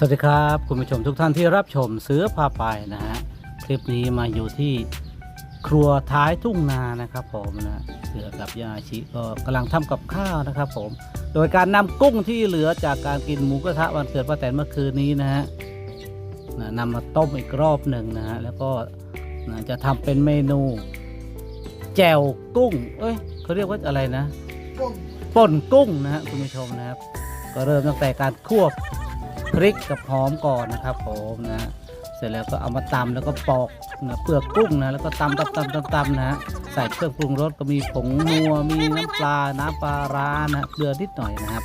สวัสดีครับคุณผู้ชมทุกท่านที่รับชมเสือพาไปนะฮะคลิปนี้มาอยู่ที่ครัวท้ายทุ่งนานะครับ ผมนะเสือกับยาชิก็กำลังทำกับข้าวนะครับ ผม โดยการนำกุ้งที่เหลือจากการกินหมูกระทะวันเกิดป้าแตนเมื่อคืนนี้นะฮะนะนำมาต้มอีกรอบหนึ่งนะฮะแล้วก็นะจะทำเป็นเมนู แจ่วกุ้ง เอ้ยเขาเรียกว่าอะไรนะกุ้งป่นกุ้งนะฮะคุณผู้ชมนะครับ ก็เริ่มตั้งแต่การคั่วพ ริกกับหอมก่อนนะครับผมนะเสร็จแล้วก็เอามาตำแล้วก็ปอกนะเปลือกกุ้งนะแล้วก็ตำตำตำตำตำนะฮะใส่เครื่องปรุงรสก็มีผงนัวมีน้ำปลาน้ำปลาร้านะเกลือนิดหน่อยนะครับ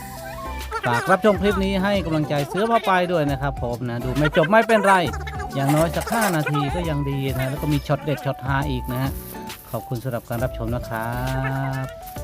ฝากรับชมคลิปนี้ให้กำลังใจเสือพาไปด้วยนะครับผมนะดูไม่จบไม่เป็นไร อย่างน้อยสักห้านาทีก็ยังดีนะแล้วก็มีช็อตเด็ดช็อตฮาอีกนะฮะขอบคุณสำหรับการรับชมนะครับ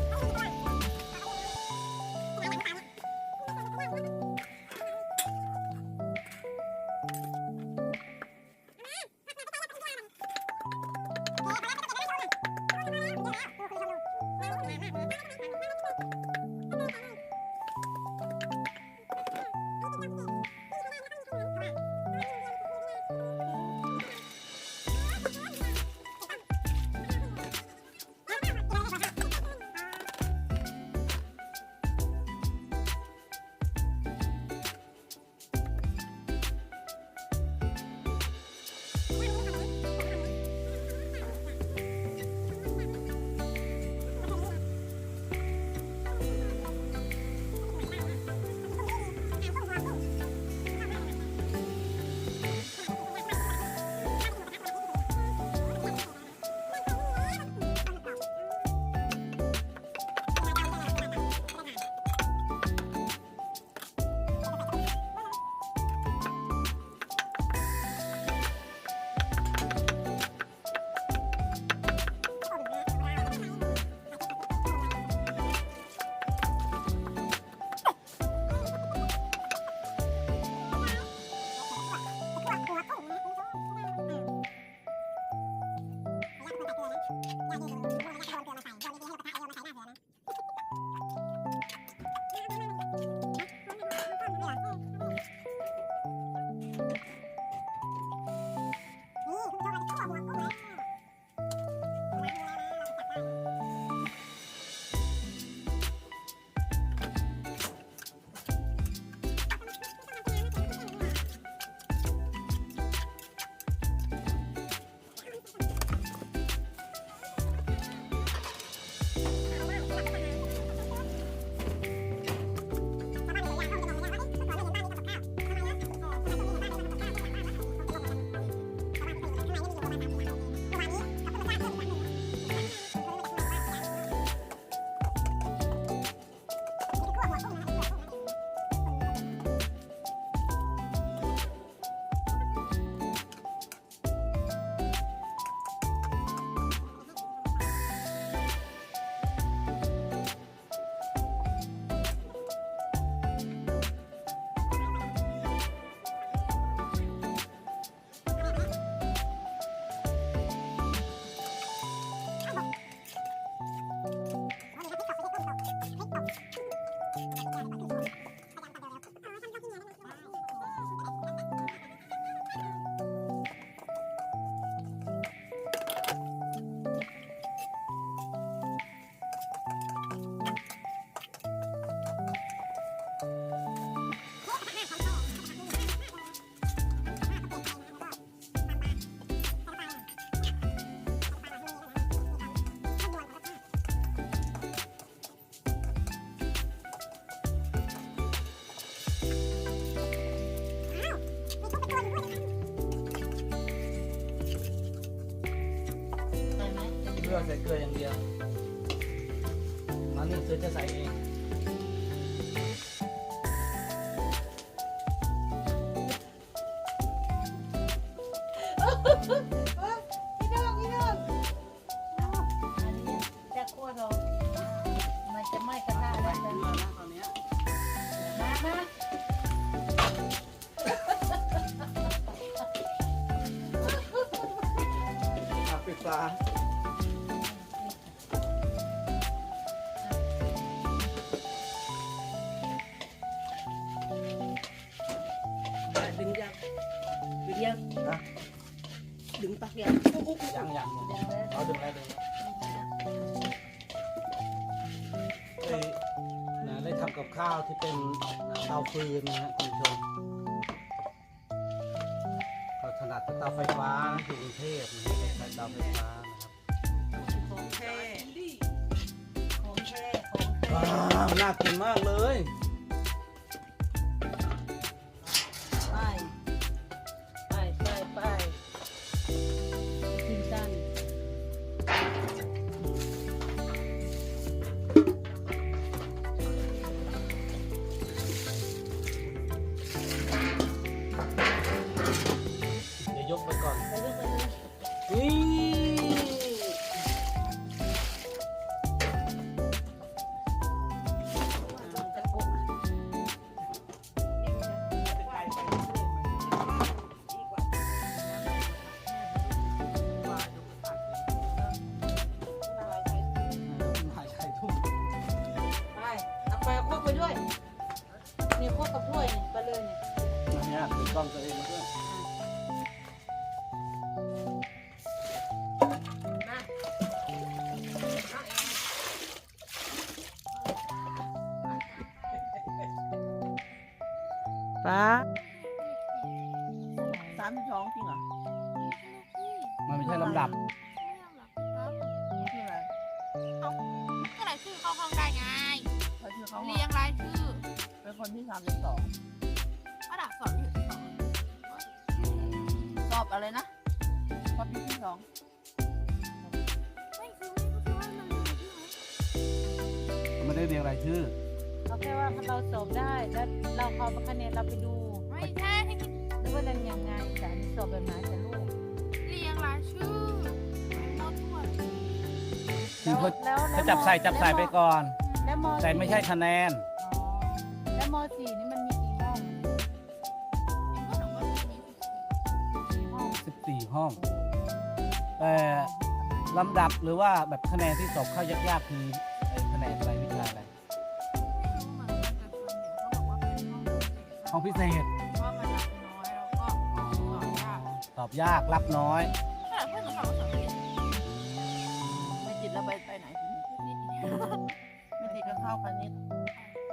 ใส่เกลืออย่างเดียวมันนี่เสือจะใส่เองพี่น้องพี่น้องอันนี้จะคั่วดองมันจะไหม้กระทะใส่ได้เกเลลืยอนะตอนนี้มามาปิดฝา ข้าวที่เป็นเตาฟืนนะฮะคุณผู้ชมก็ถนัดเตาไฟฟ้านะอยู่กรุงเทพนะฮะใช้เตาไฟฟ้านะครับของแท้ของแท้ของแท้ว้าวน่ากินมากเลย ด้วยนี่โคกกับถ้วยนี่ไปเลยนี่นะฮะถือกล้องตัวเองมาด้วยป้าสามสิบสองจริงเหรอมันไม่ใช่ลำดับชื่ออะไรก็รายชื่อเข้าห้องได้ไง ชื่อเขาเรียงรายชื่อเป็นคนที่สามสิบสองระดับสอนที่สองสอบอะไรนะสอบปีที่สองไม่คือไม่รู้ว่ามันมีชื่อไหมไม่ได้เรียงรายชื่อเอาแค่ว่าเราสอบได้แล้วเราเอาคะแนนเราไปดูไม่ใช่ให้หรือว่าเรียนยังไงแต่อันนี้สอบแบบไหนแต่ลูกเรียงรายชื่อไม่หมดทั่ว คือเขาแล้วเขาจับใส่จับใส่ไปก่อน แล้วมแต่ไม่ใช่คะแนน อ๋อแล้วมสี่นี่มันมีกี่ห้องเองก็หนูว่ามีสิบสี่กี่ห้อง14 ห้อง แต่ลำดับหรือว่าแบบคะแนนที่สอบเข้ายากๆคือไอ้คะแนนอะไรวิชาอะไรไม่รู้เหมือนกันแต่ส่วนใหญ่เขาบอกว่าเป็นห้องพิเศษห้องพิเศษเพราะมันรับน้อยแล้วก็สอนยากสอบยากรับน้อยแต่เพื่อนหนูบอกว่าสอนไม่ได้ไม่จิตแล้วไปไปไหนทีนี้ไม่ ติดก็เข้าคณิต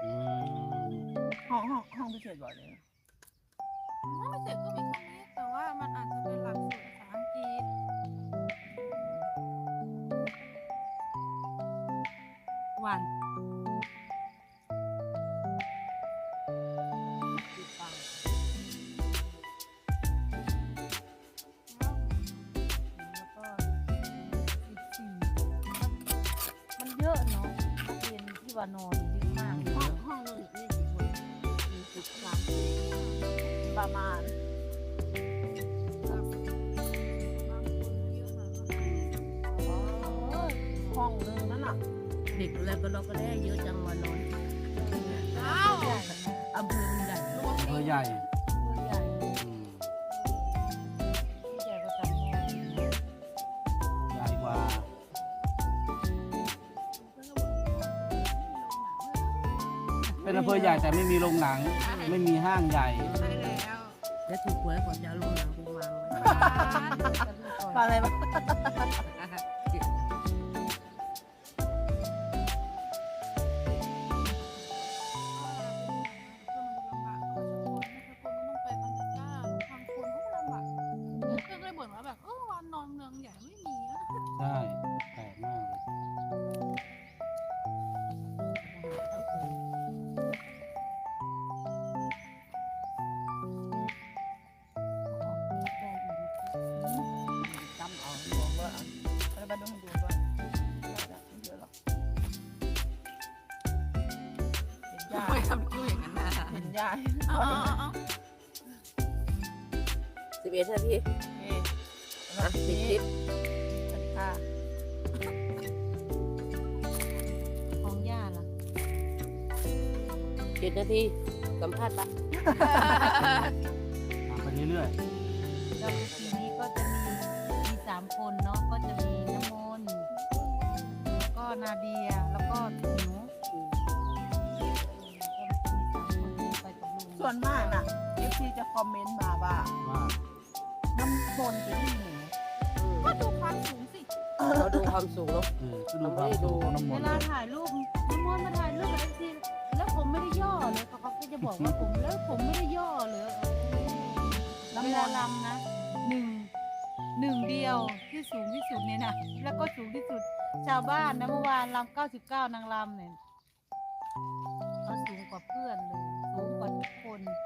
อืมห้องห้องห้องพิเศษบ่อยเลยถ้าไม่เสร็จก็มีคำนี้แต่ว่ามันอาจจะเป็นหลักสูตรภาษาอังกฤษวันติดตังค์แล้วก็สิบสี่มันเยอะเนาะนักเรียนที่ ว่านอนเยอะมากเลยห้องห้องนึงนี่กี่คนมีสิบสามสิบประมาณอ๋อห้องนึงนั่นน่ะเด็กแล้วก็เราก็ได้เยอะจังวันนอนอ้าวใหญ่นะอำเภอใหญ่อำเภอใหญ่ตัวใหญ่ เป็นอำเภอใหญ่แต่ไม่มีโรงหนัง ไม่มีห้างใหญ่ ใช่แล้วแล้วถูกหวยก่อนจะเอาลงหลังไปวางไว้ปลาอะไรบ้างก็ ทำคิ้วอย่างนั้นนะเห็นยาอ๋ออ๋อสิบเอ็ดนาทีเอ๊ะอะปิดคลิปสวัสดีค่ะของย่าล่ะ เจ็ดนาทีสัมภาษณ์ปะทำไปเรื่อยแล้วทีนี้ก็จะมีมีสามคนเนาะก็จะมีน้ำมนต์แล้วก็นาเดียแล้วก็หนูก็ ส่วนมากน่ะเอฟซีจะคอมเมนต์มาว่าๆว่าน้ำมนต์เป็นที่หนูก็ดูความสูงสิเราดูความสูงเนาะเออดูความสูงของน้ำมเวนต์ลาถ่ายรูปน้ำมนต์มาถ่ายรูปกับเอฟซีแล้วผมไม่ได้ย่อเลยเขาก็จะบอกว่าผมแล้วผมไม่ได้ย่อเลยเวลาลำนะหนึ่งหนึ่งเดียวที่สูงที่สุดเนี่ยนะแล้วก็สูงที่สุดชาวบ้านนะเมื่อวานลำเก้าสิบเก้านางลำเนี่ยเขาสูงกว่าเพื่อนเลยสูงกว่าทุก คนเอ